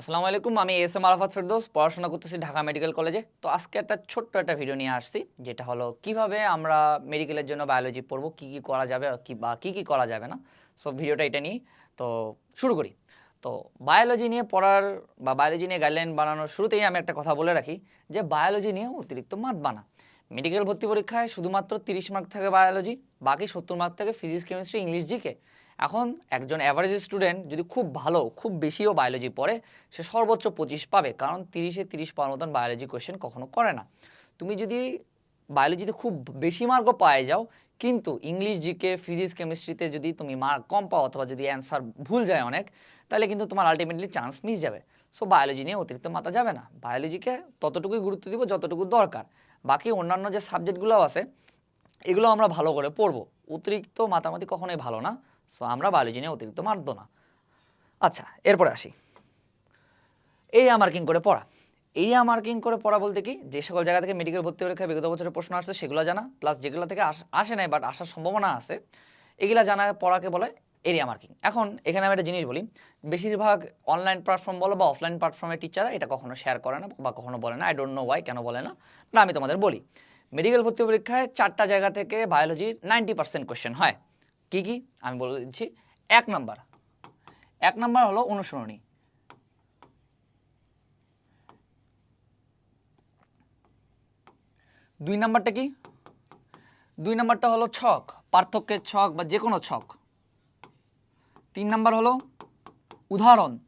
আসসালামু আলাইকুম, আমি এস এম আরাফাত ফেরদৌস, পড়াশোনা করতেছি ঢাকা মেডিকেল কলেজে। তো আজকে একটা ছোট্ট একটা ভিডিও নিয়ে আসছি, যেটা হলো কীভাবে আমরা মেডিকেলের জন্য বায়োলজি পড়ব, কি কি করা যাবে কি বা কি কি করা যাবে না। সো ভিডিওটা এটা নিয়ে, তো শুরু করি। তো বায়োলজি নিয়ে পড়ার বা বায়োলজি নিয়ে গাইডলাইন বানানোর শুরুতেই আমি একটা কথা বলে রাখি, যে বায়োলজি নিয়ে অতিরিক্ত মাত বানা। মেডিকেল ভর্তি পরীক্ষায় শুধুমাত্র তিরিশ মার্ক থাকে বায়োলজি বাকি সত্তর মার্ক থাকে ফিজিক্স কেমিস্ট্রি ইংলিশ জিকে এখন একজন অ্যাভারেজ স্টুডেন্ট যদি খুব ভালো, খুব বেশিও বায়োলজি পড়ে, সে সর্বোচ্চ পঁচিশ পাবে, কারণ তিরিশে তিরিশ পাওয়ার মতন বায়োলজি কোয়েশ্চেন কখনো করে না। তুমি যদি বায়োলজিতে খুব বেশি মার্কও পায়ে যাও, কিন্তু ইংলিশ জিকে ফিজিক্স কেমিস্ট্রিতে যদি তুমি মার্ক কম পাও অথবা যদি অ্যান্সার ভুল যায় অনেক, তাহলে কিন্তু তোমার আলটিমেটলি চান্স মিস যাবে। সো বায়োলজি নিয়ে অতিরিক্ত মাথা যাবে না। বায়োলজিকে ততটুকুই গুরুত্ব দিব যতটুকু দরকার। বাকি অন্যান্য যে সাবজেক্টগুলো আছে, এগুলো আমরা ভালো করে পড়ব। অতিরিক্ত মাতামাতি কখনোই ভালো না। সো আমরা বায়োলজি নিয়ে অতিরিক্ত মারব না। আচ্ছা এরপরে আসি। এরিয়া মার্কিং করে পড়া। এরিয়া মার্কিং করে পড়া বলতে কি, যে সকল জায়গা থেকে মেডিকেল ভর্তি পরীক্ষায় বিগত বছরের প্রশ্ন আসছে, সেগুলো জানা প্লাস যেগুলো থেকে আস- আসে নাই বাট আসার সম্ভাবনা আছে, এগুলা জানা, পড়াকে বলে এরিয়া মার্কিং এখন, এখানে আমি একটা জিনিস বলি, বেশিরভাগ অনলাইন প্ল্যাটফর্ম বলো বা অফলাইন প্ল্যাটফর্মের টিচাররা এটা কখনো শেয়ার করে না বা কখনো বলে না। আই ডোন্ট নো ওয়াই কেন বলে না। না, আমি তোমাদের বলি মেডিকেল ভর্তি পরীক্ষায় চারটা জায়গা থেকে বায়োলজির নাইনটি পার্সেন্ট কোয়েশ্চেন হয়। কি কি? আমি বলে দিচ্ছি। এক নাম্বার। এক নাম্বার হলো অনুসরণী। দুই নাম্বারটা কি? দুই নাম্বারটা হলো ছক, পার্থক্যের ছক বা যে কোনো ছক। তিন নাম্বার হলো উদাহরণ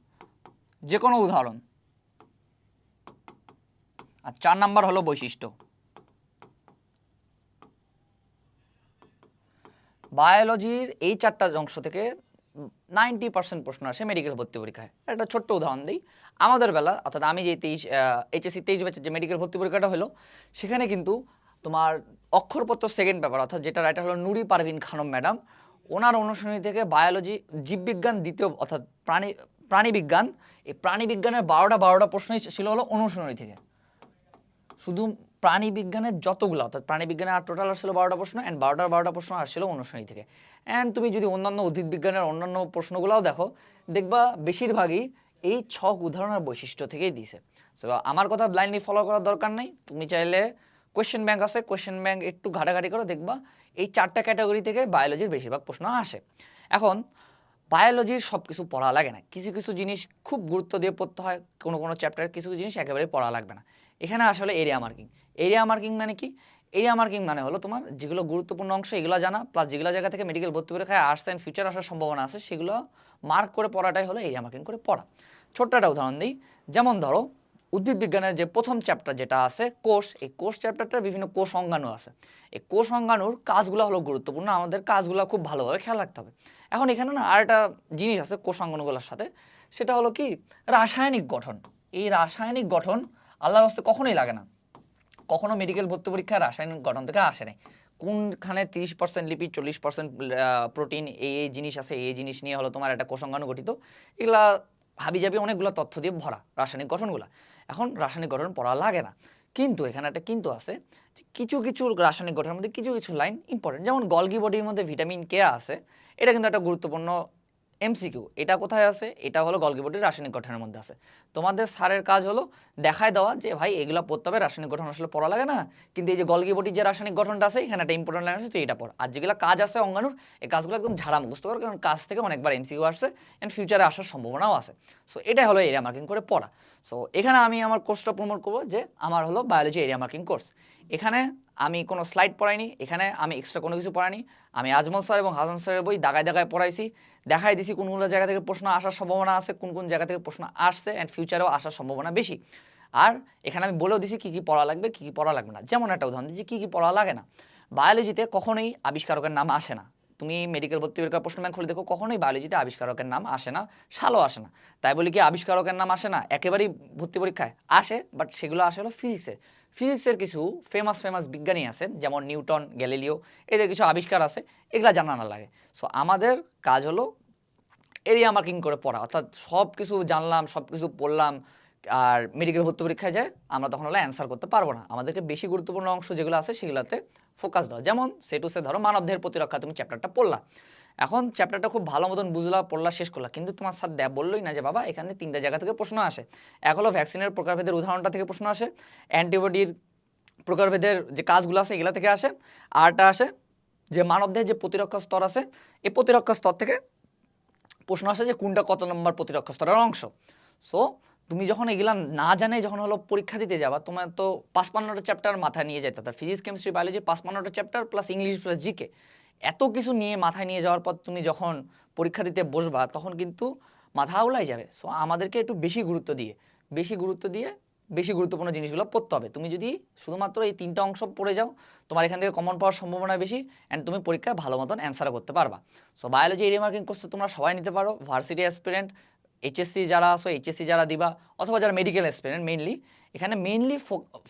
যে কোনো উদাহরণ। আর চার নাম্বার হলো বৈশিষ্ট্য। বায়োলজির এই চারটা অংশ থেকে নাইনটি পার্সেন্ট প্রশ্ন আসে মেডিকেল ভর্তি পরীক্ষায়। একটা ছোট্ট উদাহরণ দিই। আমাদের বেলা, অর্থাৎ আমি যে তেইশ এইচএসসি তেইশ ব্যাচের যে মেডিকেল ভর্তি পরীক্ষাটা হলো, সেখানে কিন্তু তোমার অক্ষরপত্র সেকেন্ড পেপার অর্থাৎ যেটা রাইটার হলো নুরি পারভিন খানম ম্যাডাম ওনার অনুশীলনী থেকে বায়োলজি জীববিজ্ঞান দ্বিতীয়, অর্থাৎ প্রাণী, প্রাণীবিজ্ঞান, এই প্রাণীবিজ্ঞানের বারোটা বারোটা প্রশ্নই ছিল হলো অনুশীলনী থেকে। শুধু প্রাণী বিজ্ঞানের যতগুলো, অর্থাৎ প্রাণী বিজ্ঞানের আর টোটাল আসছিল বারোটা প্রশ্ন অ্যান্ড বারোটার বারোটা প্রশ্ন আসছিল অনুশ্রেণী থেকে। অ্যান্ড তুমি যদি অন্যান্য উদ্ভিদ বিজ্ঞানের অন্যান্য প্রশ্নগুলোও দেখো, দেখবা বেশিরভাগই এই ছক উদাহরণের বৈশিষ্ট্য থেকেই দিছে। সো আমার কথা ব্লাইন্ডলি ফলো করার দরকার নেই। তুমি চাইলে কোয়েশ্চেন ব্যাংক আছে কোয়েশ্চেন ব্যাংক একটু ঘাটাঘাটি করো দেখবা, এই চারটা ক্যাটাগরি থেকে বায়োলজির বেশিরভাগ প্রশ্ন আসে। এখন বায়োলজির সব কিছু পড়া লাগে না। কিছু কিছু জিনিস খুব গুরুত্ব দিয়ে পড়তে হয়, কোনো কোনো চ্যাপ্টার কিছু কিছু জিনিস একেবারে পড়া লাগবে না। এখানে আসলে এরিয়া মার্কিং এরিয়া মার্কিং মানে কি? এরিয়া মার্কিং মানে হলো তোমার যেগুলো গুরুত্বপূর্ণ অংশ, এগুলো জানা প্লাস যেগুলো জায়গা থেকে মেডিকেল ভর্তি পরীক্ষায় আর্টস অ্যান্ড ফিউচার আসার সম্ভাবনা আছে, সেগুলো মার্ক করে পড়াটাই হলো এরিয়া মার্কিং করে পড়া। ছোট্ট একটা উদাহরণ দিই। যেমন ধরো, উদ্ভিদ বিজ্ঞানের যে প্রথম চ্যাপ্টার যেটা আছে, কোষ, এই কোষ চ্যাপ্টারটার বিভিন্ন কোষ অঙ্গাণু আছে। এই কোষ অঙ্গাণুর কাজগুলো হলো গুরুত্বপূর্ণ, আমাদের কাজগুলো খুব ভালোভাবে খেয়াল রাখতে হবে। এখন এখানে না আর একটা জিনিস আছে কোষ অঙ্গাণুগুলোর সাথে, সেটা হলো কি? রাসায়নিক গঠন। এই রাসায়নিক গঠন আল্লাহর হস্তে কখনোই লাগে না। কখনো মেডিকেল ভর্তি পরীক্ষায় রাসায়নিক গঠন থেকে আসে নাই। কোনখানে তিরিশ পার্সেন্ট লিপিড চল্লিশ পার্সেন্ট প্রোটিন এই এই জিনিস আছে, এই জিনিস নিয়ে হলো তোমার একটা কোষাঙ্গাণু গঠিত। এগুলা হাবিজাবি অনেকগুলো তথ্য দিয়ে ভরা রাসায়নিক গঠনগুলো। এখন রাসায়নিক গঠন পড়া লাগে না। কিন্তু এখানে একটা কিন্তু আছে কিছু কিছু রাসায়নিক গঠনের মধ্যে কিছু কিছু লাইন ইম্পর্টেন্ট যেমন গলগি বডির মধ্যে ভিটামিন কে আছে, এটা কিন্তু একটা গুরুত্বপূর্ণ এমসিকিউ এটা কোথায় আছে? এটা হলো গলগি বডির রাসায়নিক গঠনের মধ্যে আছে। তোমাদের স্যারের কাজ হলো দেখায় দেওয়া যে, ভাই, এগুলো পড়তে হবে, রাসায়নিক গঠন আসলে পড়া লাগে না। কিন্তু এই যে গলগি বডির যে রাসায়নিক গঠনটা আছে, এখানে একটা ইম্পর্টেন্ট লাইন আছে তো এটা পড়। আর যেগুলো কাজ আছে অঙ্গাণুর, এই কাজগুলো একদম ঝাড়া মুখস্থ করো, কারণ কাজ থেকে অনেকবার এমসিকিউ আসছে অ্যান্ড ফিউচারে আসার সম্ভাবনাও আছে। সো এটাই হলো এরিয়া মার্কিং করে পড়া। সো এখানে আমি আমার কোর্সটা প্রমোট করব যে, আমার হলো বায়োলজি এরিয়া মার্কিং কোর্স এখানে আমি কোনো স্লাইড পড়াইনি, এখানে আমি এক্সট্রা কোনো কিছু পড়াইনি। আমি আজমল স্যার এবং হাসান স্যারের বই দাগায় দাগায় পড়াইছি। দেখাই দিছি কোনগুলো জায়গা থেকে প্রশ্ন আসার সম্ভাবনা আছে, কোন কোন জায়গা থেকে প্রশ্ন আসছে অ্যান্ড ফিউচারেও আসার সম্ভাবনা বেশি। আর এখানে আমি বলেও দিছি কী কী পড়া লাগবে, কী কী পড়া লাগবে না। যেমন একটা উদাহরণ দিচ্ছি কী কী পড়া লাগে না। বায়োলজিতে কখনোই আবিষ্কারকের নাম আসে না। তুমি মেডিকেল ভর্তি পরীক্ষার প্রশ্ন ব্যাংক খুলে দেখো, কখনোই বায়োলজিতে আবিষ্কারকের নাম আসে না, সালও আসে না। তাই বলি কি আবিষ্কারকের নাম আসে না, একেবারেই ভর্তি পরীক্ষায় আসে বাট সেগুলো আসে হলো ফিজিক্সের ফিজিক্সের কিছু ফেমাস ফেমাস বিজ্ঞানী আছেন, যেমন নিউটন, গ্যালিলিও, এদের কিছু আবিষ্কার আছে, এগুলা জানা না লাগে। সো আমাদের কাজ হলো এরিয়া মার্কিং করে পড়া, অর্থাৎ সব কিছু জানলাম সব কিছু পড়লাম, আর মেডিকেল ভর্তি পরীক্ষায় যায়, আমরা তখন হলে অ্যান্সার করতে পারব না। আমাদেরকে বেশি গুরুত্বপূর্ণ অংশ যেগুলো আছে, সেগুলোতে ফোকাস দাও। যেমন, সে টু সে ধরো মানবদেহের প্রতিরক্ষা তুমি চ্যাপ্টারটা পড়লা। এখন চ্যাপ্টারটা খুব ভালো মতন বুঝলা, পড়লা, শেষ করলা। কিন্তু তোমার স্যার দেব বললোই না যে, বাবা, এখানে তিনটা জায়গা থেকে প্রশ্ন আসে। এক হলো ভ্যাকসিনের প্রকারভেদের উদাহরণটা থেকে প্রশ্ন আসে অ্যান্টিবডির প্রকারভেদের যে কাজগুলো আছে, এগুলা থেকে আসে। আরটা আসে যে, মানবদেহের যে প্রতিরক্ষা স্তর আছে, এই প্রতিরক্ষা স্তর থেকে প্রশ্ন আসে যে, কোনটা কত নম্বর প্রতিরক্ষা স্তরের অংশ। সো তুমি যখন এগুলা না জানে, যখন হলো পরীক্ষা দিতে যাবা, তোমার তো পাঁচপান্নটা চ্যাপ্টার মাথায় নিয়ে যেতে হবে। Physics chemistry biology পাঁচপান্নটা chapter plus English plus GK এত কিছু নিয়ে মাথায় নিয়ে যাওয়ার পর তুমি যখন পরীক্ষা দিতে বসবা, তখন কিন্তু মাথা উলাই যাবে। সো আমাদেরকে একটু বেশি গুরুত্ব দিয়ে, বেশি গুরুত্ব দিয়ে বেশি গুরুত্বপূর্ণ জিনিসগুলো পড়তে হবে। তুমি যদি শুধুমাত্র এই তিনটা অংশ পড়ে যাও, তোমার এখান থেকে কমন পাওয়ার সম্ভাবনা বেশি অ্যান্ড তুমি পরীক্ষায় ভালো মতন অ্যান্সারও করতে পারবা। So biology area marking course তোমরা সবাই নিতে পারো ভার্সিটি অ্যাসপিরেন্ট এইচএসসি যারা আসো এইচএসসি যারা দিবা, অথবা যারা মেডিকেল অ্যাসপিরেন্ট মেইনলি এখানে মেইনলি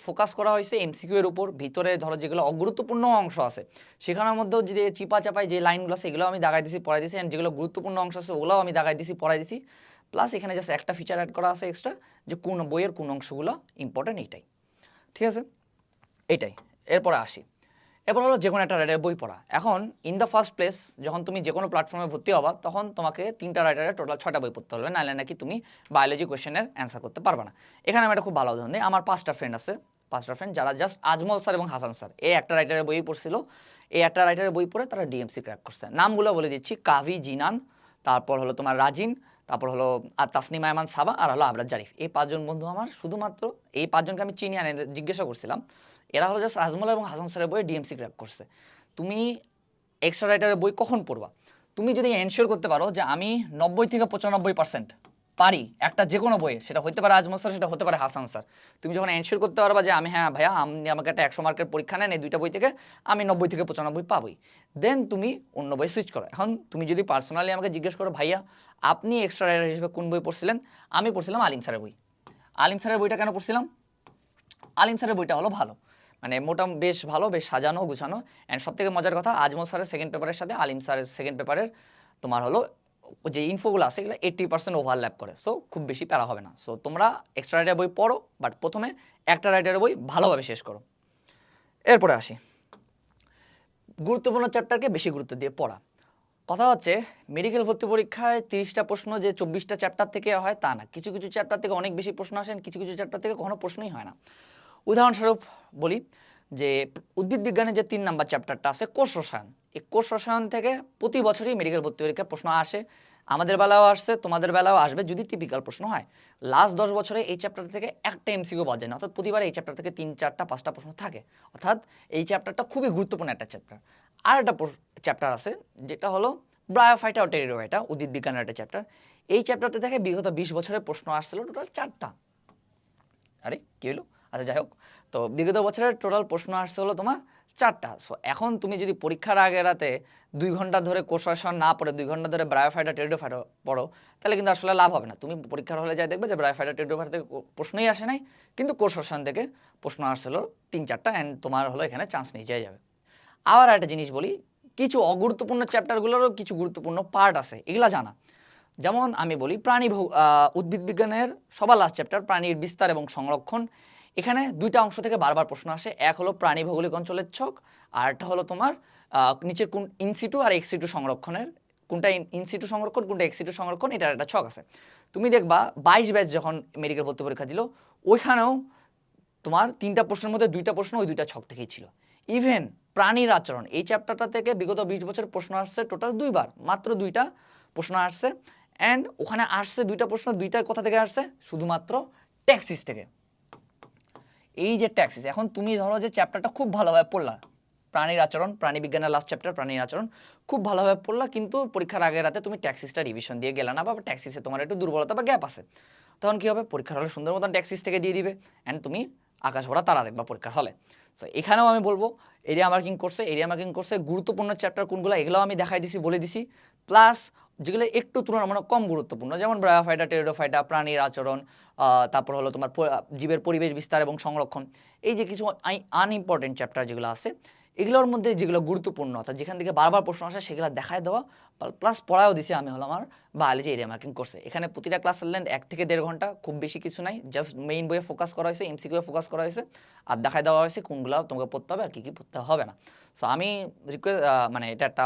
ফোকাস করা হয়েছে এমসিকিউ এর উপর। ভিতরে ধরো যেগুলো অগুরুত্বপূর্ণ অংশ আছে, সেখানের মধ্যেও যদি চিপা চাপায় যে লাইনগুলো আছে এগুলো আমি দাগাই দিছি, পড়াই দিছি অ্যান্ড যেগুলো গুরুত্বপূর্ণ অংশ আছে, ওগুলোও আমি দাগাই দিছি, পড়াই দিছি। প্লাস এখানে জাস্ট একটা ফিচার অ্যাড করা আছে এক্সট্রা যে কোন বইয়ের কোন অংশগুলো ইম্পর্টেন্ট এইটাই। ঠিক আছে? এটাই এরপরে আসি। এরপর হলো যে কোনো একটা রাইটারের বই পড়া। এখন ইন দ্য ফার্স্ট প্লেস যখন তুমি যে কোনো প্ল্যাটফর্মে ভর্তি হবা, তখন তোমাকে তিনটা রাইটারের টোটাল ছটা বই পড়তে হবে। নাহলে নাকি তুমি বায়োলজি কোয়েশ্চেনের অ্যান্সার করতে পারবে না। এখানে আমি একটা খুব ভালো উদাহরণ দিই। আমার পাঁচটা ফ্রেন্ড আছে। পাঁচটা ফ্রেন্ড যারা জাস্ট আজমল স্যার এবং হাসান স্যার এই একটা রাইটারের বই পড়ছিল। এই একটা রাইটারের বই পড়ে তারা ডিএমসি ক্র্যাক করছে। নামগুলো বলে দিচ্ছি। কাভি জিনান, তারপর হলো তোমার রাজিন, তারপর হলো, আর তাসনিমা এমান সাবা, আর হলো আবরাজ জারিফ। এই পাঁচজন বন্ধু আমার। শুধুমাত্র এই পাঁচজনকে আমি চিনি আনে জিজ্ঞাসা করছিলাম। এরা হলো জাস্ট আজমল এবং হাসান স্যারের বই ডিএমসি ক্র্যাক করছে। তুমি এক্সট্রা রাইটারের বই কখন পড়বা? তুমি যদি এনশিওর করতে পারো যে আমি নব্বই থেকে পঁচানব্বই পার্সেন্ট পারি একটা যে কোনো বইয়ে, সেটা হতে পারে আজমল স্যার, সেটা হতে পারে হাসান স্যার। তুমি যখন এনশিওর করতে পারবা যে আমি হ্যাঁ ভাইয়া, আপনি আমাকে একটা একশো মার্কের পরীক্ষা নেন এই দুইটা বই থেকে, আমি নব্বই থেকে পঁচানব্বই পাবই। দেন তুমি অন্য বই সুইচ করো। এখন তুমি যদি পার্সোনালি আমাকে জিজ্ঞেস করো, ভাইয়া, আপনি এক্সট্রা রাইটার হিসেবে কোন বই পড়ছিলেন? আমি পড়ছিলাম আলিম স্যারের বই। আলিম স্যারের বইটা কেন পড়ছিলাম? আলিম স্যারের বইটা হলো ভালো। মানে মোটা বেশ ভালো, বেশ সাজানো, গুছানো। অ্যান্ড সব থেকে মজার কথা, আজমল স্যারের সেকেন্ড পেপারের সাথে আলিম স্যারের সেকেন্ড পেপারের তোমার হলো যে ইনফোগুলো আছে, এগুলো এইট্টি পার্সেন্ট ওভারল্যাপ করে। সো খুব বেশি প্যারা হবে না। সো তোমরা এক্সট্রা রাইটার বই পড়ো বাট প্রথমে একটা রাইটারের বই ভালোভাবে শেষ করো। এরপরে আসি। গুরুত্বপূর্ণ চ্যাপ্টারকে বেশি গুরুত্ব দিয়ে পড়া। কথা হচ্ছে মেডিকেল ভর্তি পরীক্ষায় তিরিশটা প্রশ্ন যে চব্বিশটা চ্যাপ্টার থেকে হয় তা না। কিছু কিছু চ্যাপ্টার থেকে অনেক বেশি প্রশ্ন আসেন কিছু কিছু চ্যাপ্টার থেকে কখনো প্রশ্নই হয় না। উদাহরণস্বরূপ বলি যে উদ্ভিদ বিজ্ঞানের যে তিন নাম্বার চ্যাপ্টারটা আছে কোষ রসায়ন। এই কোষ রসায়ন থেকে প্রতি বছরই মেডিকেল ভর্তি পরীক্ষায় প্রশ্ন আসে। আমাদের বেলাও আসছে, তোমাদের বেলাও আসবে, যদি টিপিক্যাল প্রশ্ন হয়। লাস্ট দশ বছরে এই চ্যাপ্টার থেকে একটা এমসিকিউ বাদ যায় না, অর্থাৎ প্রতিবার এই চ্যাপ্টার থেকে তিন চারটা পাঁচটা প্রশ্ন থাকে। অর্থাৎ এই চ্যাপ্টারটা খুবই গুরুত্বপূর্ণ একটা চ্যাপ্টার আর একটা চ্যাপ্টার আছে, যেটা হলো ব্রায়োফাইটা ও টেরিডোফাইটা উদ্ভিদ বিজ্ঞানের একটা চ্যাপ্টার এই চ্যাপ্টারটা থেকে বিগত বিশ বছরের প্রশ্ন আসছিল টোটাল চারটা। আরে, কি হলো? আচ্ছা যাই হোক। তো বিগত বছরের টোটাল প্রশ্ন আসছে হলো তোমার চারটা। সো এখন তুমি যদি পরীক্ষার আগে রাতে দুই ঘণ্টা ধরে কোষাসন না পড়ে, দুই ঘণ্টা ধরে ব্রায়োফাইটা টেরিডোফাইটা পড়ো, তাহলে কিন্তু আসলে লাভ হবে না। তুমি পরীক্ষার হলে যাই দেখবে যে ব্রায়োফাইটা টেরিডোফাইটা থেকে প্রশ্নই আসে নাই, কিন্তু কোষাসন থেকে প্রশ্ন আসছিল তিন, চারটা অ্যান্ড তোমার হলো এখানে চান্স মিস যাই যাবে। আবার একটা জিনিস বলি, কিছু অগুরুত্বপূর্ণ চ্যাপ্টারগুলোরও কিছু গুরুত্বপূর্ণ পার্ট আছে, এগুলা জানা। যেমন আমি বলি প্রাণী উদ্ভিদ বিজ্ঞানের সবার লাস্ট চ্যাপ্টার প্রাণীর বিস্তার এবং সংরক্ষণ। এখানে দুইটা অংশ থেকে বারবার প্রশ্ন আসে। এক হলো প্রাণী ভৌগোলিক অঞ্চলের ছক, আর একটা হলো তোমার নিচের কোন ইনসিটু আর এক্সিটু সংরক্ষণের। কোনটা ইনসিটু সংরক্ষণ, কোনটা এক্সিটু সংরক্ষণ, এটার একটা ছক আছে। তুমি দেখবা বাইশ ব্যাচ যখন মেডিকেল ভর্তি পরীক্ষা দিল, ওইখানেও তোমার তিনটা প্রশ্নের মধ্যে দুইটা প্রশ্ন ওই দুইটা ছক থেকেই ছিল। ইভেন প্রাণীর আচরণ, এই চ্যাপ্টারটা থেকে বিগত বিশ বছর প্রশ্ন আসছে টোটাল দুইবার, মাত্র দুইটা প্রশ্ন আসছে। অ্যান্ড ওখানে আসছে দুইটা প্রশ্ন, দুইটা কোথা থেকে আসছে? শুধুমাত্র ট্যাক্সিস থেকে। এই যে ট্যাক্সিস এখন তুমি ধরো যে চ্যাপ্টারটা খুব ভালোভাবে পড়লা। প্রাণীর আচরণ, প্রাণী বিজ্ঞানের লাস্ট চ্যাপ্টার প্রাণীর আচরণ, খুব ভালোভাবে পড়লা, কিন্তু পরীক্ষার আগের রাতে তুমি ট্যাক্সিসটা রিভিশন দিয়ে গেলে না, বা ট্যাক্সিসে তোমার একটু দুর্বলতা বা গ্যাপ আছে। তখন কী হবে? পরীক্ষার হলে সুন্দর মতন ট্যাক্সিস থেকে দিয়ে দিবে অ্যান্ড তুমি আকাশ ভরা তারা দেখবা পরীক্ষার হলে। সো এখানেও আমি বলব এরিয়া মার্কিং করছে এরিয়া মার্কিং করছে গুরুত্বপূর্ণ চ্যাপ্টার কোনগুলো, এগুলোও আমি দেখাই দিছি, বলে দিছি। প্লাস যেগুলো একটু তুলনামূলক কম গুরুত্বপূর্ণ, যেমন ব্রায়োফাইটা টেরিডোফাইটা প্রাণীর আচরণ তারপর হলো তোমার জীবের পরিবেশ বিস্তার এবং সংরক্ষণ। এই যে কিছু আনইম্পর্টেন্ট চ্যাপ্টার যেগুলো আছে এগুলোর মধ্যে যেগুলো গুরুত্বপূর্ণ, অর্থাৎ যেখান থেকে বারবার প্রশ্ন আসে সেগুলো দেখায় দেওয়া প্লাস পড়াও দিছি আমি হলো আমার বায়োলজি এরিয়া মার্কিং করছে এখানে প্রতিটা ক্লাসের লেন্থ এক থেকে দেড় ঘণ্টা, খুব বেশি কিছু নাই জাস্ট মেইন বইয়ে ফোকাস করা হয়েছে এমসিকিউ ফোকাস করা হয়েছে, আর দেখায় দেওয়া হয়েছে কোনগুলো তোমাকে পড়তে হবে আর কী কী পড়তে হবে না। সো আমি রিকোয়েস্ট মানে এটা একটা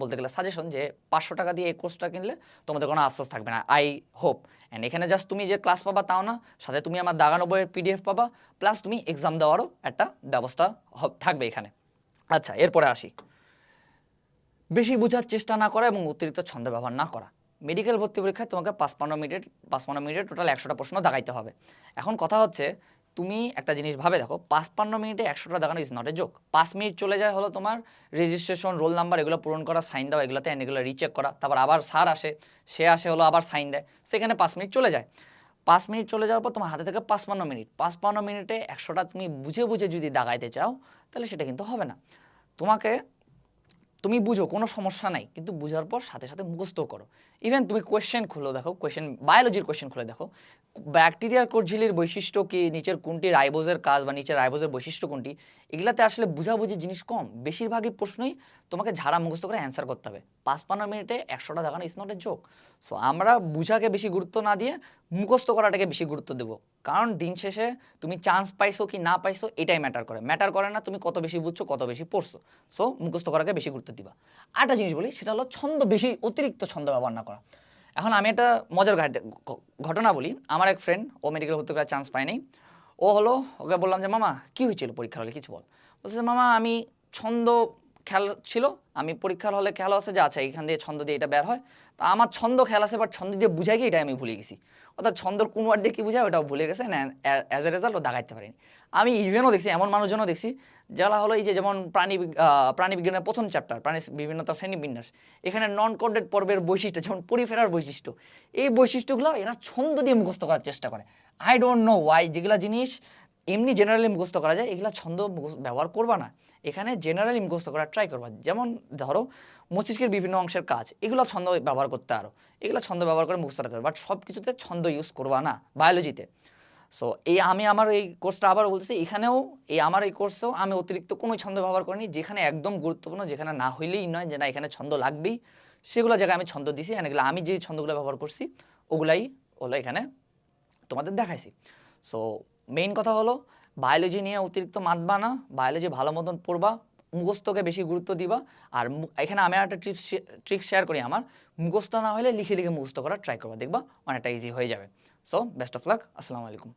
বলতে গেলে সাজেশন যে পাঁচশো টাকা দিয়ে এই কোর্সটা কিনলে তোমাদের কোনো আফসোস থাকবে না আই হোপ অ্যান্ড এখানে জাস্ট তুমি যে ক্লাস পাবা তাও না, সাথে তুমি আমার দাগানো বইয়ের পিডিএফ পাবা প্লাস তুমি এক্সাম দেওয়ারও একটা ব্যবস্থা থাকবে এখানে। আচ্ছা এরপরে আসি। বেশি বোঝার চেষ্টা না করা এবং অতিরিক্ত ছন্দ ব্যবহার না করা। মেডিকেল ভর্তি পরীক্ষায় তোমাকে পাঁচপান্ন মিনিট, পাঁচপান্ন মিনিটে টোটাল একশোটা প্রশ্ন দাগাইতে হবে। এখন কথা হচ্ছে, তুমি একটা জিনিস ভাবে দেখো, পাঁচপান্ন মিনিটে একশোটা দেখানো ইজ নট এ জোক পাঁচ মিনিট চলে যায় হলো তোমার রেজিস্ট্রেশন রোল নাম্বার এগুলো পূরণ করা সাইন দেওয়া এগুলোতে এগুলো রিচেক করা। তারপর আবার স্যার আসে, সে আসে হলো, আবার সাইন দেয়। সেখানে পাঁচ মিনিট চলে যায়। পাঁচ মিনিট চলে যাওয়ার পর তোমার হাতে থেকে পাঁচপান্ন মিনিট। পাঁচপান্ন মিনিটে একশোটা তুমি বুঝে বুঝে যদি দাগাইতে চাও, তাহলে সেটা কিন্তু হবে না। তোমাকে, তুমি বুঝো, কোনো সমস্যা নাই, কিন্তু বুঝার পর সাথে সাথে মুখস্থ করো। ইভেন তুমি কোয়েশ্চেন খুলে, দেখো কোয়েশ্চেন বায়োলজির কোয়েশ্চেন খুলে দেখো। ব্যাকটেরিয়ার কোষঝিলির বৈশিষ্ট্য কি, নিচের কোনটি রাইবোজের কাজ বা নিচের রাইবোজের বৈশিষ্ট্য কোনটি এগুলাতে আসলে বুঝাবুঝি জিনিস কম। বেশিরভাগই প্রশ্নই তোমাকে ঝাড়া মুখস্থ করে অ্যান্সার করতে হবে। পাঁচ পনেরো মিনিটে একশোটা দেখানো is not a joke so আমরা বুঝাকে বেশি গুরুত্ব না দিয়ে মুখস্থ করাটাকে বেশি গুরুত্ব দেবো। কারণ দিন শেষে তুমি চান্স পাইছো কি না পাইছো, এটাই ম্যাটার করে। ম্যাটার করে না তুমি কত বেশি বুঝছ, কত বেশি পড়ছো। সো মুখস্থ করাকে বেশি গুরুত্ব দিবা। আরেকটা জিনিস বলি, সেটা হলো ছন্দ বেশি, অতিরিক্ত ছন্দ ব্যবহার না করা। এখন আমি একটা মজার ঘটনা বলি। আমার এক ফ্রেন্ড ও মেডিকেল ভর্তি করার চান্স পায়নি ও হলো, ওকে বললাম যে, মামা, কি হয়েছিল পরীক্ষার হলে? কিছু বল। বলছে মামা, আমি ছন্দ খেয়াল ছিল, আমি পরীক্ষার হলে খেয়াল আছে, যে আচ্ছা এখান দিয়ে ছন্দ দিয়ে এটা বের হয়। তা আমার ছন্দ খেয়াল আছে বাট ছন্দ দিয়ে বুঝাই গিয়ে এটা আমি ভুলে গেছি। অর্থাৎ ছন্দর কোন ওয়ার্ড দিয়ে কি বুঝায়, ওটাও ভুলে গেছে অ্যাজ এ রেজাল্ট ও দাগাইতে পারিনি। আমি ইভেনও দেখছি, এমন মানুষজনও দেখছি, যারা হলো এই যে, যেমন প্রাণী প্রাণীবিজ্ঞানের প্রথম চ্যাপ্টার প্রাণী বিভিন্নতা শ্রেণীবিন্যাস এখানে নন কোডেড পর্বের বৈশিষ্ট্য, যেমন পরিফেরার বৈশিষ্ট্য, এই বৈশিষ্ট্যগুলো এরা ছন্দ দিয়ে মুখস্থ করার চেষ্টা করে। আই ডোন্ট নো ওয়াই যেগুলো জিনিস এমনি জেনারেলি মুখস্থ করা যায়, এগুলো ছন্দ ব্যবহার করবা না। এখানে জেনারেলি মুখস্থ করার ট্রাই করবা। যেমন ধরো, মস্তিষ্কের বিভিন্ন অংশের কাজ, এগুলো ছন্দ ব্যবহার করতে আরও। এগুলো ছন্দ ব্যবহার করে মুখস্থ রাখতে বাট সব কিছুতে ছন্দ ইউজ করবা না বায়োলজিতে সো এই আমি আমার এই কোর্সটা আবার বলতেছি, এখানেও এই আমার এই কোর্সেও আমি অতিরিক্ত কোনো ছন্দ ব্যবহার করিনি, যেখানে একদম গুরুত্বপূর্ণ, যেখানে না হইলেই নয় যে না, এখানে ছন্দ লাগবেই। সেগুলো জায়গায় আমি ছন্দ দিছি এগুলো আমি যে ছন্দগুলো ব্যবহার করছি, ওগুলাই হলো এখানে তোমাদের দেখাইছি। সো মেইন কথা হলো বায়োলজি নিয়ে অতিরিক্ত মাতবা না বায়োলজি ভালো মতন পড়বা, মুখস্থকে বেশি গুরুত্ব দিবা, আর এখানে আমি একটা ট্রিপস ট্রিক শেয়ার করি আমার। মুখস্থ না হলে লিখে লিখে মুখস্থ করার ট্রাই করবা, দেখবা অনেকটা ইজি হয়ে যাবে। সো বেস্ট অফ লাক আসসালামু আলাইকুম।